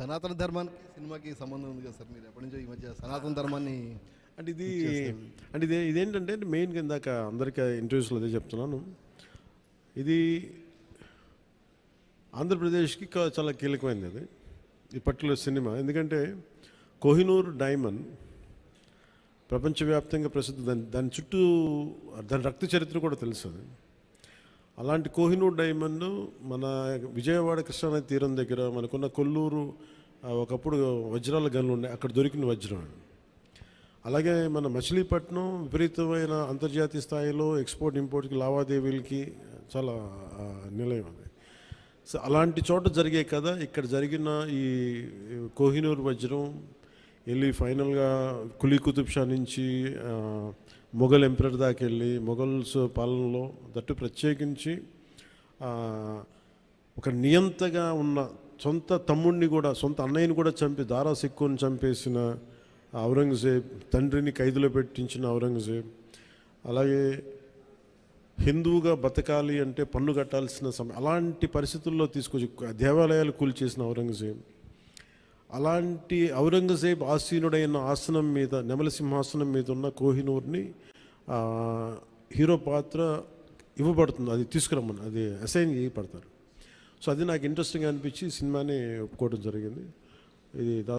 సనాతన ధర్మానికి సినిమాకి సంబంధం ఉంది కదా సార్ మీరు? ఎప్పటి నుంచో ఈ మధ్య సనాతన ధర్మాన్ని అంటే ఇది అంటే ఇది ఇదేంటంటే మెయిన్గా ఇందాక అందరికీ ఇంటర్వ్యూస్లో అదే చెప్తున్నాను. ఇది ఆంధ్రప్రదేశ్కి చాలా కీలకమైనది అది. ఈ పర్టికులర్ సినిమా ఎందుకంటే కోహినూర్ డైమండ్ ప్రపంచవ్యాప్తంగా ప్రసిద్ధి. దాని దాని చుట్టూ దాని రక్త చరిత్ర కూడా తెలుసు అది. అలాంటి కోహినూర్ డైమండ్ మన విజయవాడ కృష్ణానది తీరం దగ్గర మనకున్న కొల్లూరు ఒకప్పుడు వజ్రాల గనులు ఉన్నాయి. అక్కడ దొరికిన వజ్రం అలాగే మన మచిలీపట్నం విపరీతమైన అంతర్జాతీయ స్థాయిలో ఎక్స్పోర్ట్ ఇంపోర్ట్కి లావాదేవీలకి చాలా నిలయం అది. సో అలాంటి చోట జరిగే కదా ఇక్కడ జరిగిన ఈ కోహినూర్ వజ్రం వెళ్ళి ఫైనల్గా కులీ కుతుబ్ షా నుంచి మొఘల్ ఎంపరర్ దాకా వెళ్ళి మొఘల్స్ పాలనలో దట్టు ప్రత్యేకించి ఒక నియంతగా ఉన్న సొంత తమ్ముడిని కూడా సొంత అన్నయ్యని కూడా చంపి దారా సిక్కుని చంపేసిన ఔరంగజేబ్ తండ్రిని ఖైదులో పెట్టించిన ఔరంగజేబ్ అలాగే హిందువుగా బతకాలి అంటే పన్ను కట్టాల్సిన సమయం అలాంటి పరిస్థితుల్లో తీసుకొచ్చి దేవాలయాలు కూల్చేసిన ఔరంగజేబ్. అలాంటి ఔరంగజేబ్ ఆసీనుడైన ఆసనం మీద నెమలసింహాసనం మీద ఉన్న కోహినూర్ని హీరో పాత్ర ఇవ్వబడుతుంది. అది తీసుకురమ్మని అది అసైన్ చేయబడతారు. సో అది నాకు ఇంట్రెస్టింగ్ అనిపించి సినిమాని ఒప్పుకోవడం జరిగింది. ఇది దా-